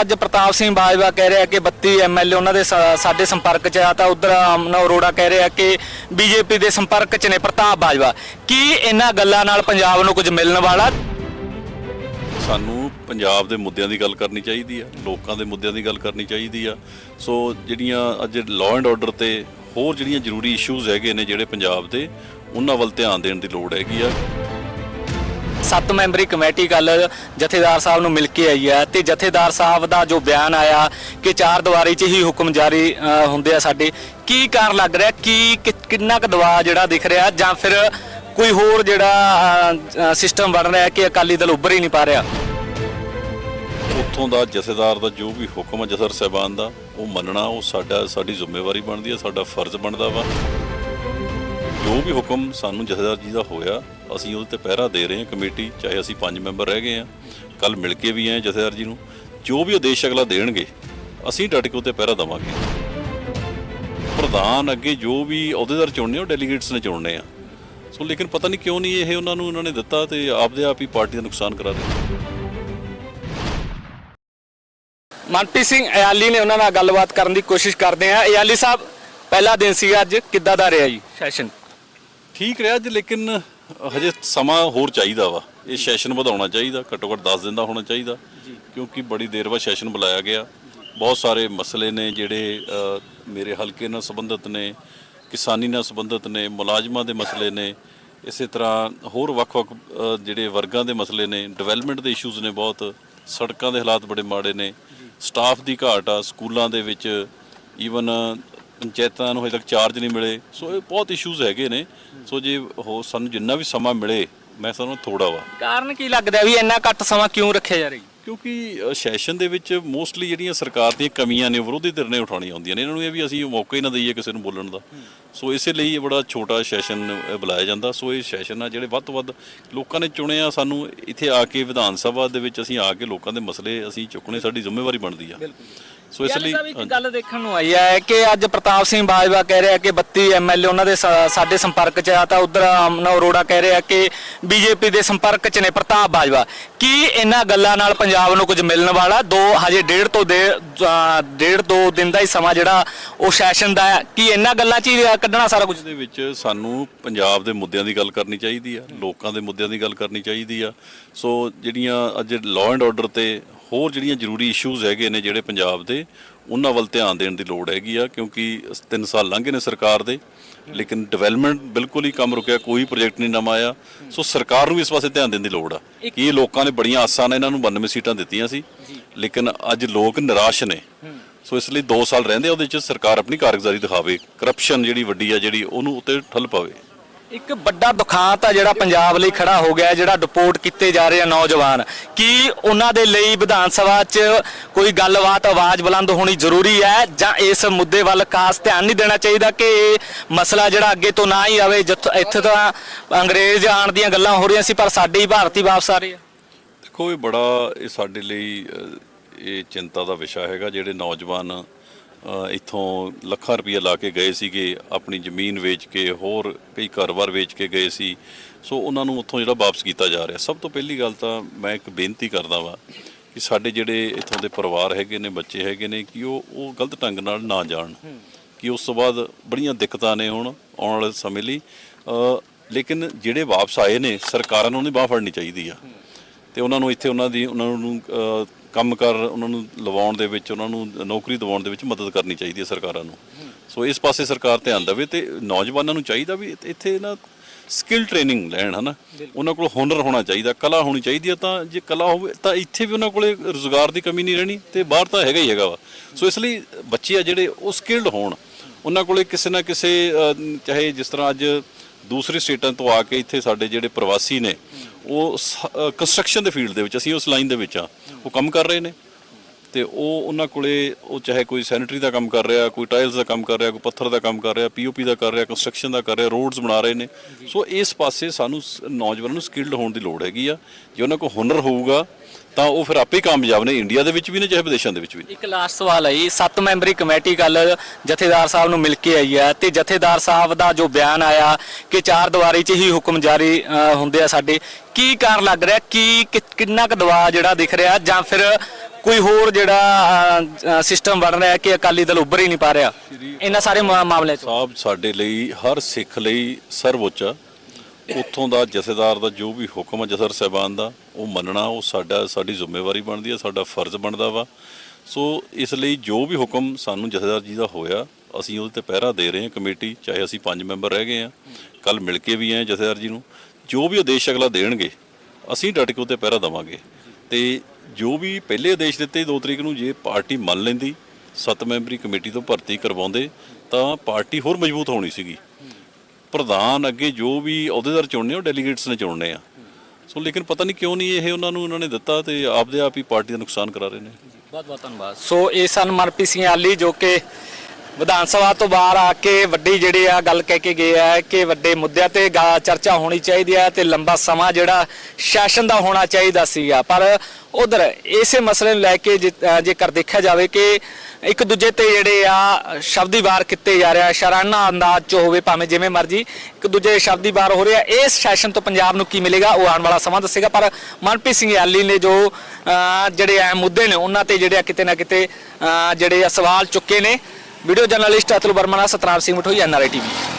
ਅੱਜ ਪ੍ਰਤਾਪ ਸਿੰਘ ਬਾਜਵਾ ਕਹਿ ਰਿਹਾ ਕਿ 32 ਐਮਐਲਏ ਉਹਨਾਂ ਦੇ ਸਾਡੇ ਸੰਪਰਕ 'ਚ ਆ, ਤਾਂ ਉਧਰ ਅਮਨਾ ਅਰੋੜਾ ਕਹਿ ਰਿਹਾ ਕਿ ਬੀਜੇਪੀ ਦੇ ਸੰਪਰਕ 'ਚ ਨੇ ਪ੍ਰਤਾਪ ਬਾਜਵਾ। ਕੀ ਇਹਨਾਂ ਗੱਲਾਂ ਨਾਲ ਪੰਜਾਬ ਨੂੰ ਕੁਝ ਮਿਲਣ ਵਾਲਾ? ਸਾਨੂੰ ਪੰਜਾਬ ਦੇ ਮੁੱਦਿਆਂ ਦੀ ਗੱਲ ਕਰਨੀ ਚਾਹੀਦੀ ਆ, ਲੋਕਾਂ ਦੇ ਮੁੱਦਿਆਂ ਦੀ ਗੱਲ ਕਰਨੀ ਚਾਹੀਦੀ ਆ। ਸੋ ਜਿਹੜੀਆਂ ਅੱਜ ਲਾਅ ਐਂਡ ਆਰਡਰ ਤੇ ਹੋਰ ਜਿਹੜੀਆਂ ਜ਼ਰੂਰੀ ਇਸ਼ੂਜ਼ ਹੈਗੇ ਨੇ ਜਿਹੜੇ ਪੰਜਾਬ ਦੇ ਉਹਨਾਂ ਵੱਲ ਧਿਆਨ ਦੇਣ ਦੀ ਲੋੜ ਹੈਗੀ ਆ। ਸੱਤ ਮੈਂਬਰੀ ਕਮੇਟੀ ਕੱਲ ਜਥੇਦਾਰ ਸਾਹਿਬ ਨੂੰ ਮਿਲ ਕੇ ਆਈ ਹੈ ਤੇ ਜਥੇਦਾਰ ਸਾਹਿਬ ਦਾ ਜੋ ਬਿਆਨ ਆਇਆ ਕਿ ਚਾਰ ਦੀਵਾਰੀ 'ਚ ਹੀ ਹੁਕਮ ਜਾਰੀ ਅ, ਹੁੰਦੇ ਆ ਸਾਡੇ ਕੀ ਕਾਰਨ ਲੱਗ ਰਿਹਾ? ਕੀ ਕਿ- ਕਿੰਨਾ ਕੁ ਦਬਾਅ ਜਿਹੜਾ ਦਿਖ ਰਿਹਾ? ਜਾਂ ਫਿਰ ਕੋਈ ਹੋਰ ਜਿਹੜਾ ਸਿਸਟਮ ਬਣ ਰਿਹਾ ਕਿ ਅਕਾਲੀ ਦਲ ਉੱਭਰ ਹੀ ਨਹੀਂ ਪਾ ਰਿਹਾ? ਉੱਥੋਂ ਦਾ ਜਥੇਦਾਰ ਦਾ ਜੋ ਵੀ ਹੁਕਮ ਹੈ ਜਥੇਦਾਰ ਸਾਹਿਬਾਨ ਦਾ ਉਹ ਮੰਨਣਾ ਉਹ ਸਾਡਾ ਸਾਡੀ ਜ਼ਿੰਮੇਵਾਰੀ ਬਣਦੀ ਹੈ ਸਾਡਾ ਫਰਜ਼ ਬਣਦਾ ਵਾ। ਜੋ ਵੀ ਹੁਕਮ ਸਾਨੂੰ ਜਥੇਦਾਰ ਜੀ ਦਾ ਹੋਇਆ, ਅਸੀਂ ਉਹਦੇ ਤੇ ਪਹਿਰਾ ਦੇ ਰਹੇ ਹਾਂ, ਕਮੇਟੀ, ਚਾਹੇ ਅਸੀਂ ਪੰਜ ਮੈਂਬਰ ਰਹਿ ਗਏ ਹਾਂ ਕੱਲ ਮਿਲ ਕੇ ਵੀ ਆਏ ਜਥੇਦਾਰ ਜੀ ਨੂੰ, ਜੋ ਵੀ ਆਦੇਸ਼ ਅਗਲਾ ਦੇਣਗੇ, ਅਸੀਂ ਡਟ ਕੇ ਉਹਤੇ ਪਹਿਰਾ ਦੇਵਾਂਗੇ। ਪ੍ਰਧਾਨ ਅੱਗੇ ਜੋ ਵੀ ਅਹੁਦੇਦਾਰ ਚੁਣਨੇ, ਉਹ ਡੈਲੀਗੇਟਸ ਨੇ ਚੁਣਨੇ ਆ। ਸੋ ਲੇਕਿਨ ਪਤਾ ਨਹੀਂ ਕਿਉਂ ਨਹੀਂ ਇਹ ਉਹਨਾਂ ਨੂੰ ਉਹਨਾਂ ਨੇ ਦਿੱਤਾ ਤੇ ਆਪਦੇ ਆਪ ਹੀ ਪਾਰਟੀ ਦਾ ਨੁਕਸਾਨ ਕਰਾ ਦਿੱਤਾ। ਮਨਪ੍ਰੀਤ ਸਿੰਘ ਇਆਲੀ ਨੇ ਉਹਨਾਂ ਨਾਲ ਗੱਲਬਾਤ ਕਰਨ ਦੀ ਕੋਸ਼ਿਸ਼ ਕਰਦੇ ਆ ਅਯਾਲੀ ਸਾਹਿਬ, ਪਹਿਲਾ ਦਿਨ ਸੀ ਅੱਜ, ਕਿੱਦਾਂ ਦਾ ਰਿਹਾ ਜੀ ਸੈਸ਼ਨ ਠੀਕ ਰਿਹਾ ਜੀ ਲੇਕਿਨ ਹਜੇ ਸਮਾਂ ਹੋਰ ਚਾਹੀਦਾ ਵਾ। ਇਹ ਸੈਸ਼ਨ ਵਧਾਉਣਾ ਚਾਹੀਦਾ ਘੱਟੋ ਘੱਟ 10 ਦਿਨ ਦਾ ਹੋਣਾ ਚਾਹੀਦਾ ਕਿਉਂਕਿ ਬੜੀ ਦੇਰ ਬਾਅਦ ਸੈਸ਼ਨ ਬੁਲਾਇਆ ਗਿਆ। ਬਹੁਤ ਸਾਰੇ ਮਸਲੇ ਨੇ ਜਿਹੜੇ ਮੇਰੇ ਹਲਕੇ ਨਾਲ ਸੰਬੰਧਿਤ ਨੇ ਕਿਸਾਨੀ ਨਾਲ ਸੰਬੰਧਿਤ ਨੇ ਮੁਲਾਜ਼ਮਾਂ ਦੇ ਮਸਲੇ ਨੇ ਇਸੇ ਤਰ੍ਹਾਂ ਹੋਰ ਵੱਖ-ਵੱਖ ਜਿਹੜੇ ਵਰਗਾਂ ਦੇ ਮਸਲੇ ਨੇ ਡਿਵੈਲਪਮੈਂਟ ਦੇ ਇਸ਼ੂਜ਼ ਨੇ ਬਹੁਤ ਸੜਕਾਂ ਦੇ ਹਾਲਾਤ ਬੜੇ ਮਾੜੇ ਨੇ। ਸਟਾਫ ਦੀ ਘਾਟ ਆ ਸਕੂਲਾਂ ਦੇ ਵਿੱਚ ਈਵਨ ਪੰਚਾਇਤਾਂ ਨੂੰ ਹਜੇ ਤੱਕ ਚਾਰਜ ਨਹੀਂ ਮਿਲੇ। ਸੋ ਇਹ ਬਹੁਤ ਇਸ਼ੂਜ਼ ਹੈਗੇ ਨੇ। ਸੋ ਜੇ ਹੋ ਸਾਨੂੰ ਜਿੰਨਾ ਵੀ ਸਮਾਂ ਮਿਲੇ ਮੈਂ ਸਾਨੂੰ ਥੋੜਾ ਵਾ। ਕਾਰਨ ਕੀ ਲੱਗਦਾ ਵੀ ਇੰਨਾ ਘੱਟ ਸਮਾਂ ਕਿਉਂ ਰੱਖਿਆ ਜਾ ਰਿਹਾ? ਜੀ ਕਿਉਂਕਿ ਸੈਸ਼ਨ ਦੇ ਵਿੱਚ ਮੋਸਟਲੀ ਜਿਹੜੀਆਂ ਸਰਕਾਰ ਦੀਆਂ ਕਮੀਆਂ ਨੇ ਵਿਰੋਧੀ ਧਿਰ ਨੇ ਉਠਾਉਣੀਆਂ ਹੁੰਦੀਆਂ ਨੇ। ਇਹਨਾਂ ਨੂੰ ਇਹ ਵੀ ਅਸੀਂ ਮੌਕਾ ਹੀ ਨਾ ਦਈਏ ਕਿਸੇ ਨੂੰ ਬੋਲਣ ਦਾ। ਸੋ ਇਸੇ ਲਈ ਇਹ ਬੜਾ ਛੋਟਾ ਸੈਸ਼ਨ ਬੁਲਾਇਆ ਜਾਂਦਾ। ਸੋ ਇਹ ਸੈਸ਼ਨ ਆ ਜਿਹੜੇ ਵੱਧ ਤੋਂ ਵੱਧ ਲੋਕਾਂ ਨੇ ਚੁਣਿਆ। ਸਾਨੂੰ ਇੱਥੇ ਆ ਕੇ ਵਿਧਾਨ ਸਭਾ ਦੇ ਵਿੱਚ ਅਸੀਂ ਆ ਕੇ ਲੋਕਾਂ ਦੇ ਮਸਲੇ ਅਸੀਂ ਚੁੱਕਣੇ ਸਾਡੀ ਜ਼ਿੰਮੇਵਾਰੀ ਬਣਦੀ ਆ। ਸੋ ਇਸ ਲਈ ਇੱਕ ਗੱਲ ਦੇਖਣ ਨੂੰ ਆਈ ਹੈ ਕਿ ਅੱਜ ਪ੍ਰਤਾਪ ਸਿੰਘ ਬਾਜਵਾ ਕਹਿ ਰਿਹਾ ਕਿ 32 ਐਮਐਲਏ ਉਹਨਾਂ ਦੇ ਸਾ- ਸਾਡੇ ਸੰਪਰਕ 'ਚ ਆ ਤਾਂ ਉਧਰ ਅਮਨਾ ਅਰੋੜਾ ਕਹਿ ਰਿਹਾ ਕਿ ਬੀਜੇਪੀ ਦੇ ਸੰਪਰਕ 'ਚ ਨੇ ਪ੍ਰਤਾਪ ਬਾਜਵਾ। ਕੀ ਇਹਨਾਂ ਗੱਲਾਂ ਨਾਲ ਪੰਜਾਬ ਨੂੰ ਕੁਝ ਮਿਲਣ ਵਾਲਾ? ਦੋ ਹਜੇ ਡੇਢ ਤੋਂ ਦੇ ਅ, ਡੇਢ ਦੋ ਦਿਨ ਦਾ ਹੀ ਸਮਾਂ ਜਿਹੜਾ ਉਹ ਸੈਸ਼ਨ ਦਾ ਹੈ। ਕੀ ਇਹਨਾਂ ਗੱਲਾਂ 'ਚ ਹੀ ਕੱਢਣਾ ਸਾਰਾ ਕੁਝ? ਦੇ ਵਿੱਚ ਸਾਨੂੰ ਪੰਜਾਬ ਦੇ ਮੁੱਦਿਆਂ ਦੀ ਗੱਲ ਕਰਨੀ ਚਾਹੀਦੀ ਆ ਲੋਕਾਂ ਦੇ ਮੁੱਦਿਆਂ ਦੀ ਗੱਲ ਕਰਨੀ ਚਾਹੀਦੀ ਆ। ਸੋ ਜਿਹੜੀਆਂ ਅੱਜ ਲਾਅ ਐਂਡ ਆਰਡਰ ਤੇ ਹੋਰ ਜਿਹੜੀਆਂ ਜ਼ਰੂਰੀ ਇਸ਼ੂਜ਼ ਹੈਗੇ ਨੇ ਜਿਹੜੇ ਪੰਜਾਬ ਦੇ ਉਹਨਾਂ ਵੱਲ ਧਿਆਨ ਦੇਣ ਦੀ ਲੋੜ ਹੈਗੀ ਆ ਕਿਉਂਕਿ 3 ਸਾਲ ਲੰਘੇ ਨੇ ਸਰਕਾਰ ਦੇ ਲੇਕਿਨ ਡਿਵੈਲਪਮੈਂਟ ਬਿਲਕੁਲ ਹੀ ਕੰਮ ਰੁਕਿਆ ਕੋਈ ਪ੍ਰੋਜੈਕਟ ਨਹੀਂ ਨਵਾਂ ਆਇਆ। ਸੋ ਸਰਕਾਰ ਨੂੰ ਵੀ ਇਸ ਪਾਸੇ ਧਿਆਨ ਦੇਣ ਦੀ ਲੋੜ ਆ ਕਿ ਇਹ ਲੋਕਾਂ ਨੇ ਬੜੀਆਂ ਆਸਾਂ ਨਾਲ ਇਹਨਾਂ ਨੂੰ 92 ਸੀਟਾਂ ਦਿੱਤੀਆਂ ਸੀ ਲੇਕਿਨ ਅੱਜ ਲੋਕ ਨਿਰਾਸ਼ ਨੇ। ਸੋ ਇਸ ਲਈ 2 ਸਾਲ ਰਹਿੰਦੇ ਆ ਉਹਦੇ ਚ ਸਰਕਾਰ ਆਪਣੀ ਕਾਰਗੁਜ਼ਾਰੀ ਦਿਖਾਵੇ ਕਰਪਸ਼ਨ ਜਿਹੜੀ ਵੱਡੀ ਆ ਜਿਹੜੀ ਉਹਨੂੰ ਉੱਤੇ ਠੱਲ ਪਾਵੇ। ਇੱਕ ਵੱਡਾ ਦੁਖਾਂਤ ਆ ਜਿਹੜਾ ਪੰਜਾਬ ਲਈ ਖੜਾ ਹੋ ਗਿਆ ਜਿਹੜਾ ਡਿਪੋਰਟ ਕੀਤੇ ਜਾ ਰਹੇ ਆ ਨੌਜਵਾਨ। ਕੀ ਉਹਨਾਂ ਦੇ ਲਈ ਵਿਧਾਨ ਸਭਾ 'ਚ ਕੋਈ ਗੱਲਬਾਤ, ਆਵਾਜ਼ ਬੁਲੰਦ ਹੋਣੀ ਜ਼ਰੂਰੀ ਹੈ? ਜਾਂ ਇਸ ਮੁੱਦੇ ਵੱਲ ਖਾਸ ਧਿਆਨ ਨਹੀਂ ਦੇਣਾ ਚਾਹੀਦਾ ਕਿ ਇਹ ਮਸਲਾ ਜਿਹੜਾ ਅੱਗੇ ਤੋਂ ਨਾ ਹੀ ਆਵੇ, ਜਿੱਥੋਂ ਇੱਥੇ ਤਾਂ ਅੰਗਰੇਜ਼ ਆਉਣ ਦੀਆਂ ਗੱਲਾਂ ਹੋ ਰਹੀਆਂ ਸੀ, ਪਰ ਸਾਡੇ ਹੀ ਭਾਰਤੀ ਵਾਪਸ ਆ ਰਹੇ ਆ। ਦੇਖੋ, ਇਹ ਬੜਾ, ਇਹ ਸਾਡੇ ਲਈ ਇਹ ਚਿੰਤਾ ਦਾ ਵਿਸ਼ਾ ਹੈਗਾ, ਜਿਹੜੇ ਨੌਜਵਾਨ ਇੱਥੋਂ ਲੱਖਾਂ ਰੁਪਏ ਲਾ ਕੇ ਗਏ ਸੀਗੇ ਆਪਣੀ ਜ਼ਮੀਨ ਵੇਚ ਕੇ ਹੋਰ ਕਈ ਘਰ-ਬਾਰ ਵੇਚ ਕੇ ਗਏ ਸੀ। ਸੋ ਉਹਨਾਂ ਨੂੰ ਉੱਥੋਂ ਜਿਹੜਾ ਵਾਪਸ ਕੀਤਾ ਜਾ ਰਿਹਾ। ਸਭ ਤੋਂ ਪਹਿਲੀ ਗੱਲ ਤਾਂ ਮੈਂ ਇੱਕ ਬੇਨਤੀ ਕਰਦਾ ਵਾਂ ਕਿ ਸਾਡੇ ਜਿਹੜੇ ਇੱਥੋਂ ਦੇ ਪਰਿਵਾਰ ਹੈਗੇ ਨੇ ਬੱਚੇ ਹੈਗੇ ਨੇ ਕਿ ਉਹ ਉਹ ਗਲਤ ਢੰਗ ਨਾਲ ਨਾ ਜਾਣ। ਕਿ ਉਸ ਤੋਂ ਬਾਅਦ ਬੜੀਆਂ ਦਿੱਕਤਾਂ ਨੇ ਹੁਣ ਆਉਣ ਵਾਲੇ ਸਮੇਂ ਲਈ। ਲੇਕਿਨ ਜਿਹੜੇ ਵਾਪਸ ਆਏ ਨੇ ਸਰਕਾਰਾਂ ਨੂੰ ਉਹਦੀ ਬਾਹ ਫੜਨੀ ਚਾਹੀਦੀ ਆ। ਤੇ ਉਹਨਾਂ ਨੂੰ ਇੱਥੇ ਉਹਨਾਂ ਦੀ ਉਹਨਾਂ ਨੂੰ ਕੰਮ ਕਰ ਉਹਨਾਂ ਨੂੰ ਲਵਾਉਣ ਦੇ ਵਿੱਚ ਉਹਨਾਂ ਨੂੰ ਨੌਕਰੀ ਦਿਵਾਉਣ ਦੇ ਵਿੱਚ ਮਦਦ ਕਰਨੀ ਚਾਹੀਦੀ ਹੈ ਸਰਕਾਰਾਂ ਨੂੰ। ਸੋ ਇਸ ਪਾਸੇ ਸਰਕਾਰ ਧਿਆਨ ਦੇਵੇ ਤੇ ਨੌਜਵਾਨਾਂ ਨੂੰ ਚਾਹੀਦਾ ਵੀ ਇੱਥੇ- ਨਾ ਸਕਿੱਲ ਟ੍ਰੇਨਿੰਗ ਲੈਣ ਹਨਾ। ਉਹਨਾਂ ਕੋਲ ਹੁਨਰ ਹੋਣਾ ਚਾਹੀਦਾ ਕਲਾ ਹੋਣੀ ਚਾਹੀਦੀ ਹੈ ਤਾਂ ਜੇ ਕਲਾ ਹੋਵੇ ਤਾਂ ਇੱਥੇ ਵੀ ਉਹਨਾਂ ਕੋਲੇ ਰੋਜ਼ਗਾਰ ਦੀ ਕਮੀ ਨਹੀਂ ਰਹਿਣੀ ਤੇ ਬਾਹਰ ਤਾਂ ਹੈਗਾ ਹੀ ਹੈਗਾ ਵਾ। ਸੋ ਇਸ ਲਈ ਬੱਚੇ ਆ ਜਿਹੜੇ ਉਹ ਸਕਿੱਲਡ ਹੋਣ। ਉਹਨਾਂ ਕੋਲੇ ਕਿਸੇ ਨਾ ਕਿਸੇ ਚਾਹੇ ਜਿਸ ਤਰ੍ਹਾਂ ਅੱਜ ਦੂਸਰੀ ਸਟੇਟਾਂ ਤੋਂ ਆ ਕੇ ਇੱਥੇ ਸਾਡੇ ਜਿਹੜੇ ਪ੍ਰਵਾਸੀ ਨੇ ਉਹ ਕੰਸਟਰਕਸ਼ਨ ਦੇ ਫੀਲਡ ਦੇ ਵਿੱਚ ਅਸੀਂ ਉਸ ਲਾਈਨ ਦੇ ਵਿੱਚ ਆ ਉਹ ਕੰਮ ਕਰ ਰਹੇ ਨੇ। ਤੇ ਉਹ ਉਹਨਾਂ ਕੋਲੇ ਉਹ ਚਾਹੇ ਕੋਈ ਸੈਨੀਟਰੀ ਦਾ ਕੰਮ ਕਰ ਰਿਹਾ ਕੋਈ ਟਾਇਲਸ ਦਾ ਕੰਮ ਕਰ ਰਿਹਾ ਕੋਈ ਪੱਥਰ ਦਾ ਕੰਮ ਕਰ ਰਿਹਾ ਪੀਓਪੀ ਦਾ ਕਰ ਰਿਹਾ ਕੰਸਟਰਕਸ਼ਨ ਦਾ ਕਰ ਰਿਹਾ ਰੋਡਸ ਬਣਾ ਰਹੇ ਨੇ। ਸੋ ਇਸ ਪਾਸੇ ਸਾਨੂੰ ਨੌਜਵਾਨਾਂ ਨੂੰ ਸਕਿਲਡ ਹੋਣ ਦੀ ਲੋੜ ਹੈਗੀ ਆ। ਜੇ ਉਹਨਾਂ ਕੋਲ ਹੁਨਰ ਹੋਊਗਾ ਤਾਂ ਉਹ ਫਿਰ ਆਪੇ ਕਾਮਯਾਬ ਨੇ ਇੰਡੀਆ ਦੇ ਵਿੱਚ ਵੀ ਨੇ ਚਾਹੇ ਵਿਦੇਸ਼ਾਂ ਦੇ ਵਿੱਚ ਵੀ ਨੇ। ਇੱਕ ਲਾਸਟ ਸਵਾਲ ਹੈ ਜੀ ਸੱਤ ਮੈਂਬਰੀ ਕਮੇਟੀ ਕੱਲ ਜਥੇਦਾਰ ਸਾਹਿਬ ਨੂੰ ਮਿਲ ਕੇ ਆਈ ਹੈ ਤੇ ਜਥੇਦਾਰ ਸਾਹਿਬ ਦਾ ਜੋ ਬਿਆਨ ਆਇਆ ਕਿ ਚਾਰ ਦੀਵਾਰੀ 'ਚ ਹੀ ਹੁਕਮ ਜਾਰੀ ਅ, ਹੁੰਦੇ ਆ ਸਾਡੇ ਕੀ ਕਾਰਨ ਲੱਗ ਰਿਹਾ? ਕੀ ਕਿ- ਕਿੰਨਾ ਕੁ ਦਬਾਅ ਜਿਹੜਾ ਦਿਖ ਰਿਹਾ ਜਾਂ ਫਿਰ ਕੋਈ ਹੋਰ ਜਿਹੜਾ ਸਿਸਟਮ ਬਣ ਰਿਹਾ ਕਿ ਅਕਾਲੀ ਦਲ ਉੱਭਰ ਹੀ ਨਹੀਂ ਪਾ ਰਿਹਾ? ਇਹਨਾਂ ਸਾਰੇ ਮਾ- ਮਾਮਲਿਆਂ 'ਚ। ਸਾਹਿਬ ਸਾਡੇ ਲਈ ਹਰ ਸਿੱਖ ਲਈ ਸਰਵਉੱਚ ਆ ਉੱਥੋਂ ਦਾ ਜਥੇਦਾਰ ਦਾ ਜੋ ਵੀ ਹੁਕਮ ਹੈ ਜਥੇਦਾਰ ਸਾਹਿਬਾਨ ਦਾ, ਉਹ ਮੰਨਣਾ, ਉਹ ਸਾਡਾ, ਸਾਡੀ ਜ਼ਿੰਮੇਵਾਰੀ ਬਣਦੀ ਹੈ ਸਾਡਾ ਫਰਜ਼ ਬਣਦਾ ਵਾ। ਸੋ ਇਸ ਲਈ ਜੋ ਵੀ ਹੁਕਮ ਸਾਨੂੰ ਜਥੇਦਾਰ ਜੀ ਦਾ ਹੋਇਆ, ਅਸੀਂ ਉਹਦੇ ਤੇ ਪਹਿਰਾ ਦੇ ਰਹੇ ਹਾਂ ਕਮੇਟੀ, ਚਾਹੇ ਅਸੀਂ ਪੰਜ ਮੈਂਬਰ ਰਹਿ ਗਏ ਆ ਕੱਲ ਮਿਲ ਕੇ ਵੀ ਆਏ ਜਥੇਦਾਰ ਜੀ ਨੂੰ। ਜੋ ਵੀ ਆਦੇਸ਼ ਅਗਲਾ ਦੇਣਗੇ, ਅਸੀਂ ਡਟ ਕੇ ਉਹਤੇ ਪਹਿਰਾ ਦੇਵਾਂਗੇ। ਤੇ ਜੋ ਵੀ ਪਹਿਲੇ ਆਦੇਸ਼ ਦਿੱਤੇ 2 ਤਰੀਕ ਨੂੰ, ਜੇ ਪਾਰਟੀ ਮੰਨ ਲੈਂਦੀ, ਸੱਤ ਮੈਂਬਰੀ ਕਮੇਟੀ ਤੋਂ ਭਰਤੀ ਕਰਵਾਉਂਦੇ, ਤਾਂ ਪਾਰਟੀ ਹੋਰ ਮਜ਼ਬੂਤ ਹੋਣੀ ਸੀਗੀ। ਪ੍ਰਧਾਨ ਅੱਗੇ ਜੋ ਵੀ ਅਹੁਦੇਦਾਰ ਚੁਣਨੇ, ਉਹ ਡੈਲੀਗੇਟਸ ਨੇ ਚੁਣਨੇ ਆ। ਸੋ ਲੇਕਿਨ ਪਤਾ ਨਹੀਂ ਕਿਉਂ ਨਹੀਂ ਇਹ ਉਹਨਾਂ ਨੂੰ ਉਹਨਾਂ ਨੇ ਦਿੱਤਾ ਤੇ ਆਪਦੇ ਆਪ ਹੀ ਪਾਰਟੀ ਦਾ ਨੁਕਸਾਨ ਕਰਾ ਰਹੇ ਨੇ। ਬਹੁਤ ਬਹੁਤ ਧੰਨਵਾਦ। ਸੋ ਇਹ ਸਨ ਮਨਪ੍ਰੀਤ ਸਿੰਘ ਆਲੀ ਜੋ ਕਿ ਵਿਧਾਨ ਸਭਾ ਤੋਂ ਬਾਹਰ ਆ ਕੇ ਵੱਡੀ ਜਿਹੜੀ ਆ ਗੱਲ ਕਹਿ ਕੇ ਗਏ ਆ ਕਿ ਵੱਡੇ ਮੁੱਦਿਆਂ ਤੇ ਗਾ- ਚਰਚਾ ਹੋਣੀ ਚਾਹੀਦੀ ਹੈ ਤੇ ਲੰਬਾ ਸਮਾਂ ਜਿਹੜਾ ਸੈਸ਼ਨ ਦਾ ਹੋਣਾ ਚਾਹੀਦਾ ਸੀਗਾ। ਪਰ ਉਧਰ ਇਸੇ ਮਸਲੇ ਨੂੰ ਲੈ ਕੇ ਜੇ- ਜੇਕਰ ਦੇਖਿਆ ਜਾਵੇ ਕਿ ਇੱਕ ਦੂਜੇ ਤੇ ਜਿਹੜੇ ਆ ਸ਼ਬਦੀ ਵਾਰ ਕੀਤੇ ਜਾ ਰਿਹਾ ਸ਼ਰਾਨਾ ਅੰਦਾਜ਼ ਚ ਹੋਵੇ ਭਾਵੇਂ ਜਿਵੇਂ ਮਰਜ਼ੀ, ਇੱਕ ਦੂਜੇ ਸ਼ਬਦੀ ਵਾਰ ਹੋ ਰਿਹਾ। ਇਸ ਸੈਸ਼ਨ ਤੋਂ ਪੰਜਾਬ ਨੂੰ ਕੀ ਮਿਲੇਗਾ ਉਹ ਆਉਣ ਵਾਲਾ ਸਮਾਂ ਦੱਸੇਗਾ। ਪਰ ਮਨਪ੍ਰੀਤ ਸਿੰਘ ਆਲੀ ਨੇ ਜੋ ਜਿਹੜੇ ਆ ਮੁੱਦੇ ਨੇ, ਉਹਨਾਂ ਤੇ ਜਿਹੜੇ ਆ ਕਿਤੇ ਨਾ ਕਿਤੇ ਜਿਹੜੇ ਆ ਸਵਾਲ ਚੁੱਕੇ ਨੇ। व्हिडिओ जर्नलिस्ट अतुल बर्मना सतराम सिंग मुठो एनआरआय टी व्ही